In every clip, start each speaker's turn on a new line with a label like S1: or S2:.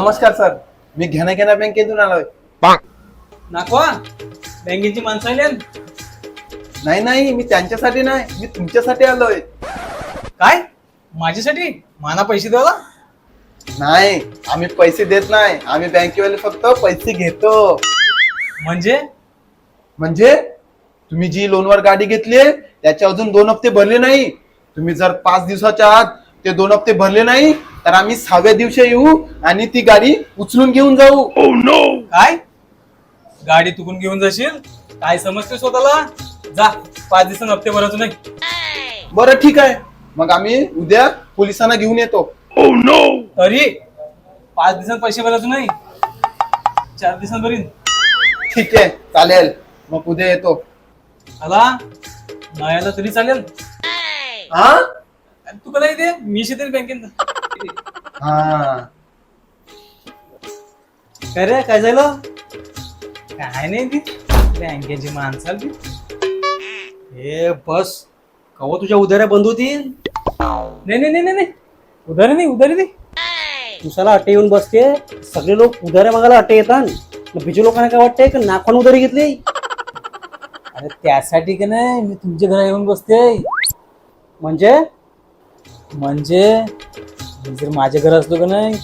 S1: नमस्कार सर. मी घेण्या घेण्या बँकेतून आलोय.
S2: नाकवा बँकेची माणसं आली आहेत?
S1: नाही नाही मी त्यांच्यासाठी नाही मी तुमच्यासाठी आलोय.
S2: काय? माझ्यासाठी? माना पैसे द्यावा
S1: नाही आम्ही पैसे देत नाही. आम्ही बँकेवाले फक्त पैसे घेतो.
S2: म्हणजे?
S1: म्हणजे? तुम्ही जी लोनवर गाडी घेतली त्याचे अजून दोन हप्ते भरले नाही. तुम्ही जर पाच दिवसाच्या आत ते दोन हप्ते भरले नाही तर आम्ही सहाव्या दिवशी येऊ आणि ती गाडी उचलून घेऊन जाऊ.
S2: काय? गाडी तुकून घेऊन जाशील? काय समजते स्वतःला? जा पाच दिवसांनी हप्ते भरायचो नाही.
S1: बरं ठीक आहे. मग आम्ही उद्या पोलिसांना घेऊन येतो.
S2: तरी पाच दिवसांत पैसे भरायचो नाही. चार दिवसांत भरीन.
S1: ठीक आहे चालेल. मग उद्या येतो.
S2: आला? नाही आला तरी चालेल.
S1: हा
S2: आणि तू कधी येते? मी शेते बँकेत.
S1: हा.
S2: काय रे काय झालं? काय नाही ती. बँकेची माणसं आली
S3: हे बस. कवा तुझ्या उधाऱ्या बंद होतील?
S2: नाही नाही नाही नाही, नाही. उधारी नाही उधारी नाही.
S3: दिवसाला अट्टे येऊन बसते. सगळे लोक उधाऱ्या मागायला अट्टे येतात. मग बिजू लोकांना काय वाटतंय की नाखवान उधारी घेतली?
S2: अरे त्यासाठी का नाही मी तुमच्या घरा येऊन बसते.
S3: म्हणजे?
S2: म्हणजे मी जर माझ्या घर असलो का नाही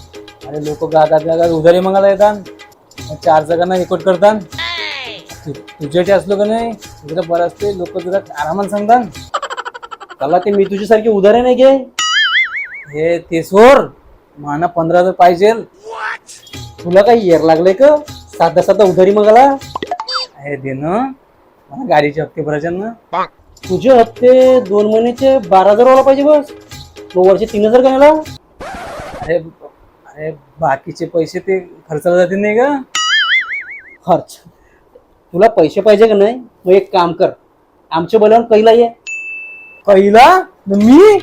S2: अरे लोक गागात गागात उधारी मागायला येतात चार जगांना एकवट करतात. तु- तुझ्यासाठी असलो का नाही जरा बरं असते लोक जरा आरामात सांगतात.
S3: त्याला ते मी तुझ्यासारखी उधारे नाही घे.
S2: हे ते सोर माना पंधरा हजार पाहिजे.
S3: तुला काही येर लागले का? साधा साधा उधारी मागायला?
S2: हे दे ना. मला गाडीचे हप्ते भरायचे ना.
S3: तुझे हप्ते दोन महिन्याचे बारा हजार वाला पाहिजे बस. तो वर्षी तीन हजार का
S2: अरे अरे बाकीचे पैसे ते खर्चाला जातील नाही का?
S3: खर्च. तुला पैसे पाहिजे का नाही? मग एक काम कर. आमच्या बोलावून कैला ये.
S2: पहिला न मी?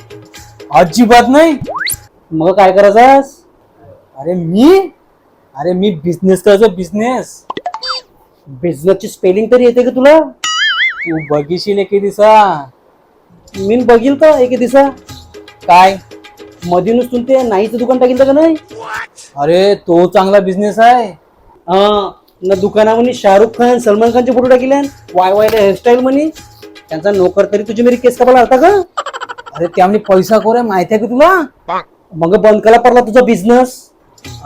S2: अजिबात नाही.
S3: मग काय करायचास?
S2: अरे मी? अरे मी बिझनेस करायचो बिझनेस
S3: बिझनेसची स्पेलिंग तरी येते का तुला?
S2: तू बघिशील एके दिवसा
S3: मी बघील का एके दिवसा
S2: काय?
S3: मध्ये नुसतून ते नाहीचं दुकान टाकील का नाही?
S2: अरे तो चांगला बिझनेस आहे.
S3: हा न दुकानामध्ये शाहरुख खान सलमान खानचे फोटो टाकिले वाय वायला हेअरस्टाईल म्हणे. त्यांचा नोकर तरी तुझी मेरी केस कापायला आलता का?
S2: अरे त्यामुळे पैसा कोर आहे माहिती आहे का तुला?
S3: मग बंद करा पडला तुझा बिझनेस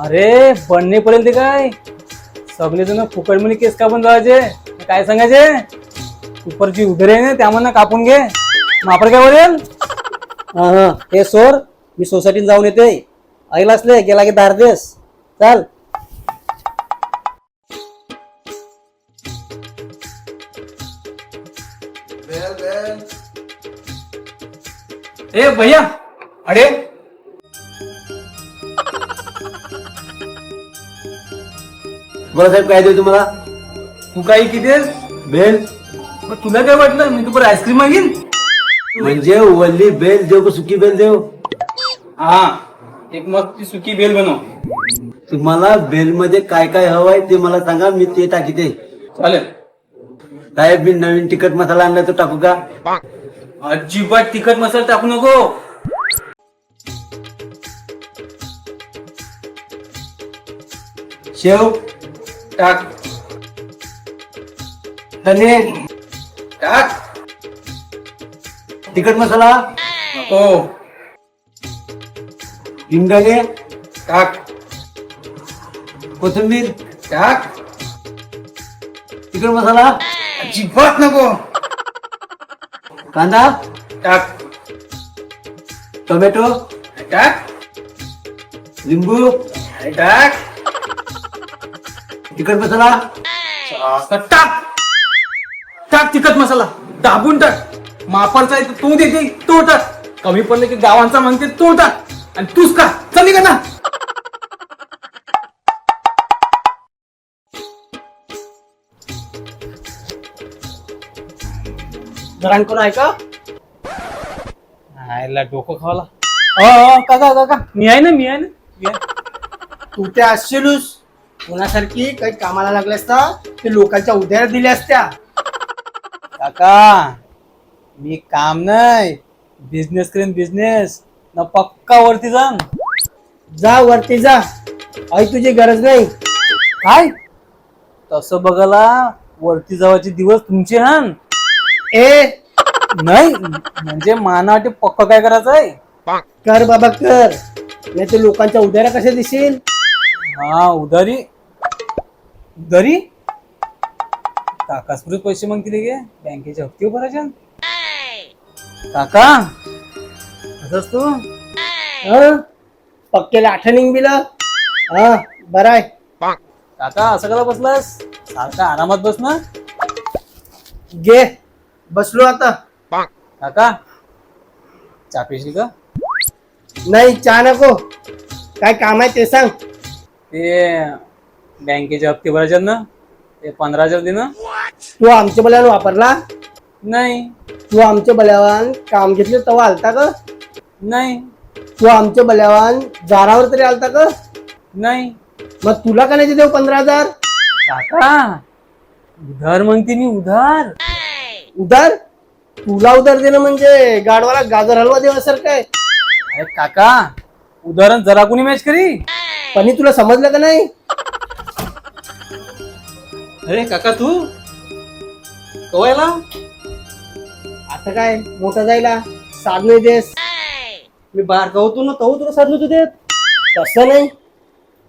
S2: अरे बनणे पडेल ते काय? सगळे जण फुकट म्हणे केस कापून जायचे. काय सांगायचे? उपरची उधरे ना त्यामधनं कापून घे. मग आपण काय बोलेल?
S3: हा हा. हे सोर मी सोसायटीत जाऊन येते ऐला असले गेला की दार देस. चाल.
S2: ए भैया अरे.
S4: बोला साहेब काय देऊ तुम्हाला?
S2: तू काही किती?
S4: बेल
S2: मग तुला काय वाटलं? मी तुला आईस्क्रीम मागीन?
S4: म्हणजे वल्ली बेल देऊ का सुकी बेल देऊ
S2: हा एक मस्त सुकी बेल बनव.
S4: तुम्हाला बेल मध्ये काय काय हवं आहे ते मला सांगा मी ते टाकीते.
S2: चालेल.
S4: साहेब मी नवीन तिखट मसाला आणला तो टाकू का?
S2: अजिबात तिखट मसाला टाकू नको.
S4: शेव
S2: टाक.
S4: धने
S2: टाक.
S4: तिखट मसाला?
S2: नको.
S4: इंगणे
S2: टाक.
S4: कोथिंबीर
S2: टाक.
S4: तिखट मसाला?
S2: अजिबात नको.
S4: कांदा
S2: टाक.
S4: टोमॅटो
S2: टाक.
S4: लिंबू
S2: टाक.
S4: तिखट मसाला?
S2: टाक. टाक तिखट मसाला. दाबून टाक. मापारचा आहे तो देते तो टाक कमी पडले की गावांचा म्हणते तो टाक आणि तूच का? चली का ना
S3: जरा कोण आहे का?
S2: आयला डोकं खावला अ काका काका. मी आहे ना मी आहे ना. मी आहे.
S5: तू त्या असशीलच कोणासारखी काही कामाला लागल्या असता ते लोकांच्या उधार दिल्या असत्या.
S2: काका मी काम नाही. बिझनेस करेन बिझनेस ना पक्का वरती जाण
S5: जा वरती जा. आई तुझी गरज नाही.
S2: काय? तसं बघायला वरती जावाचे दिवस तुमचे हा
S5: ए
S2: नाही. म्हणजे मानावाटे पक्क काय करायचं आहे
S5: कर बाबा कर. तर लोकांच्या उद्याला कसे दिसेल?
S2: हा उधारी उधारी काकासपुरीत पैसे मागतील गे. बँकेचे हप्ते भरायचे काका असंच तू?
S5: हं? पक्केला आठवणी बिल? हा बरं आहे.
S2: काका असं कला बसलास सारखा आरामात बस ना.
S5: घे बसलो आता.
S2: काका चा पेशी का?
S5: नाही चहा नको. काय काम आहे ते सांग.
S2: ते बँकेचे हप्ते भरायचे ना ते पंधरा हजार दे ना.
S5: तू आमच्या बल्यावर वापरला?
S2: नाही.
S5: तू आमच्या बल्यावान काम घेतले तेव्हा आलता का?
S2: नाही.
S5: तू आमच्या बल्यावान जारावर तरी आलता का?
S2: नाही.
S5: मग तुला का नाही देऊ पंधरा हजार?
S2: काका उधार म्हणते मी उधार.
S5: उधार? तुला उधार देणं म्हणजे गाडवाला गाजर हलवा देवासारखं आहे
S2: अरे काका उदाहरण जरा कोणी मॅच करी?
S5: पण तुला समजलं का नाही?
S2: अरे काका तू कवायला?
S5: आता काय? मोठा जायला? साध नाही देस.
S3: मी बाहेर का होतो ना तो तुला साधलं तू देत.
S5: तसं नाही.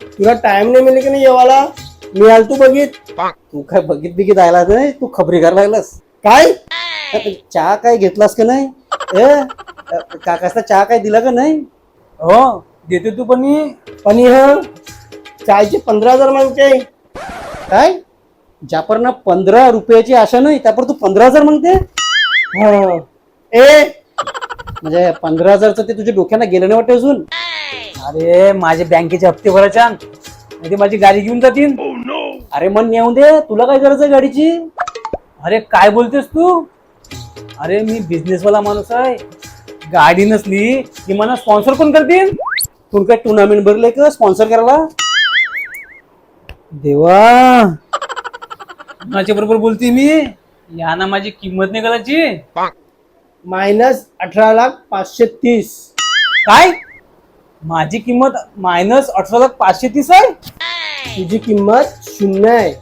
S5: तुला टाइम नाही मिळेल की नाही येवाला? मी आल तू बघित.
S3: तू काय बघित बिगीत आला नाही तू खबरी करायला लागलास
S5: काय?
S3: चहा काय घेतलास का नाही? ए? काकासला चहा काय दिला का नाही?
S2: हो देते तू पण.
S5: पण ह चायचे पंधरा हजार मागते.
S3: काय? ज्यापर पंधरा रुपयाची आशा नाही त्यापर तू पंधरा हजार म्हणते
S5: हं. ए!
S3: म्हणजे पंधरा हजारचं ते तुझ्या डोक्याला गेलं नाही वाटतं अजून?
S2: अरे माझे बँकेचे हप्ते भरायच्या नाही ते माझी गाडी घेऊन जातील
S3: अरे मन नेऊन दे. तुला काय गरज आहे गाडीची?
S2: अरे काय बोलतेस तू? अरे मी business वाला माणूस आहे. गाडी नसली की मला स्पॉन्सर कोण करतील.
S3: तू काय टुर्नामेंट भरले का स्पॉन्सर करायला?
S2: देवा. माझ्या बरोबर बोलते मी? या ना माझी किंमत नाही करायची
S5: मायनस अठरा लाख पाचशे तीस.
S2: काय? माझी किंमत मायनस अठरा लाख पाचशे तीस आहे?
S5: तुझी किंमत शून्य आहे.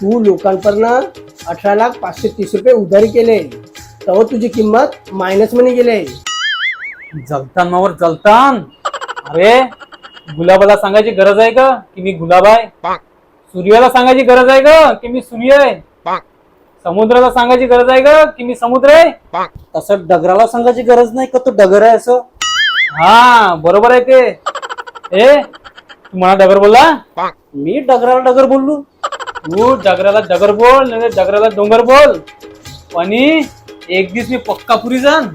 S5: तू लोकांपर्यंत अठरा लाख पाचशे तीस रुपये उधारी केले. तेव्हा तुझी किंमत मायनसमध्ये गेले.
S2: जलतान मावर जलतान. अरे गुलाबाला सांगायची गरज आहे का? की मी गुलाब आहे? सूर्याला सांगायची गरज आहे का? की मी सूर्य आहे? समुद्राला सांगायची गरज आहे का की मी समुद्र आहे?
S3: तसं डगराला सांगायची गरज नाही का? तो डगर आहे असं?
S2: हा बरोबर आहे ते. ए तू मला डगर बोलला?
S3: मी डगराला डगर बोललो.
S2: तू डगराला डगर बोल नाही डगराला डोंगर बोल. पण एक दिवस मी पक्का पुरी जाण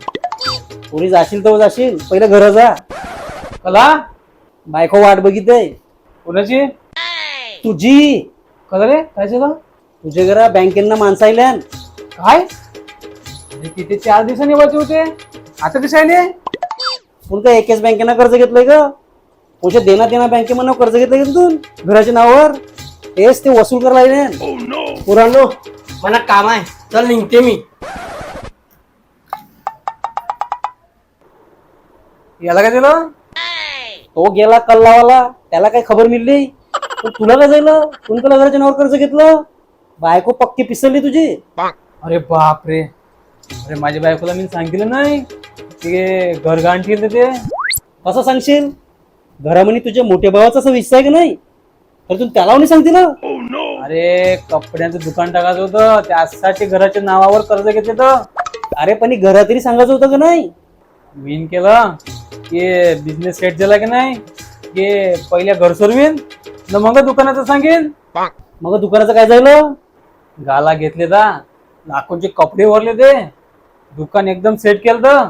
S3: कोणी जाशील तर जाशील. पहिलं घर जा.
S2: कला?
S3: बायको वाट बघितय
S2: कोणाची?
S3: तुझी.
S2: कला रे? काय झालं?
S3: तुझ्या घरा बँकेंना माणसं आल्यान
S2: काय? तिथे चार दिवसांनी वाचे होते. आता कसे आले
S3: पण काय एकेच बँकेनं कर्ज घेतलंय का तुझ्या देना देना बँकेमधनं कर्ज घेतलंय का तू घराच्या नावावर? तेच ते वसूल करायला लागले
S5: पुरानो मला काम आहे. चल निघते मी.
S2: याला काय दिलं?
S3: तो गेला कल्लावाला. त्याला काय खबर मिळली? पण तुला काय झालं? कोणत्या घराच्या नावावर कर्ज घेतलं? बायको पक्की पिसरली तुझी?
S2: अरे बाप रे अरे माझ्या बायकोला मी सांगितलं नाही. ते घर गांठी ते.
S3: कसं सांगशील? घरामध्ये तुझ्या मोठ्या भावाचा असं विषय आहे की नाही? तर तू त्याला नाही सांगते ना?
S2: अरे कपड्यांचं दुकान टाकायचं होतं. त्यासाठी घराच्या नावावर कर्ज घेतले तर
S3: अरे पण घरा तरी सांगायचं होतं का नाही?
S2: मीन केलं. की बिझनेस सेट झाला की नाही? की पहिल्या घर सोडवीन. न मग दुकानाचं सांगेन.
S3: मग दुकानाचं काय झालं?
S2: गाला घेतले दा. लाखोंचे कपडे भरले ते दुकान एकदम सेट केलं तर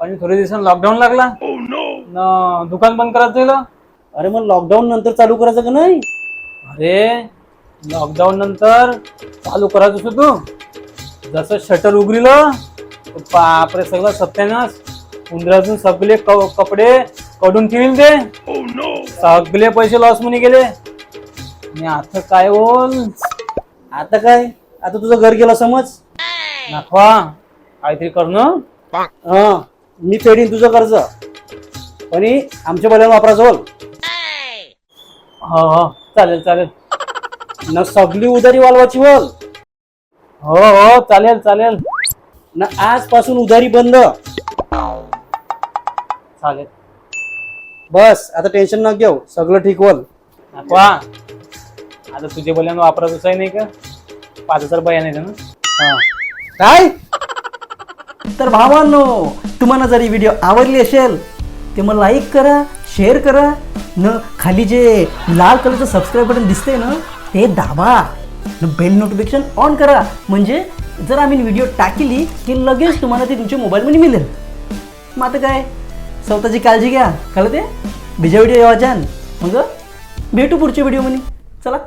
S2: पण थोड्या दिवसांनी लॉकडाऊन लागला. न दुकान बंद करायचं झालं.
S3: अरे मग लॉकडाऊन नंतर चालू करायचं का नाही?
S2: अरे लॉकडाऊन नंतर चालू करायचं होतं तू. जसं शटर उघडलं बापरे सगळं सत्यानाश. उंदरातून सगळे कपडे कडून ठेवील ते सगळे पैसे लॉसमध्ये गेले. आता काय बोल?
S3: आता काय? आता तुझं घर गेलं समज?
S2: नाखवा काहीतरी करणं.
S3: हा मी फेडीन तुझं कर्ज. पण आमच्या बल्यानं वापरायचं बोल.
S2: हा हा. चालेल चालेल.
S3: न सगळी उधारी वालवाची बोल.
S2: हो हो. चालेल चालेल.
S3: न आजपासून उधारी बंद.
S2: चालेल.
S3: बस आता टेन्शन न घेऊ. सगळं ठीक बोल.
S2: नाखवा आता तुझे बोल्यानं वापरायचं आहे नाही का? पाच हजार बयान आहे ना
S3: हा. काय? तर भावांनो तुम्हाला जर ही व्हिडिओ आवडली असेल ते मग लाईक करा शेअर करा. न खाली जे लाल कलरचं सबस्क्राईब बटन दिसते ना ते दाबा. न बेल नोटिफिकेशन ऑन करा. म्हणजे जर आम्ही व्हिडिओ टाकली की लगेच तुम्हाला ते तुमच्या मोबाईलमध्ये मिळेल. मग आता काय? स्वतःची काळजी घ्या. कळते बिजा व्हिडिओ येवाच्यान. मग भेटू पुढच्या व्हिडिओमध्ये चला.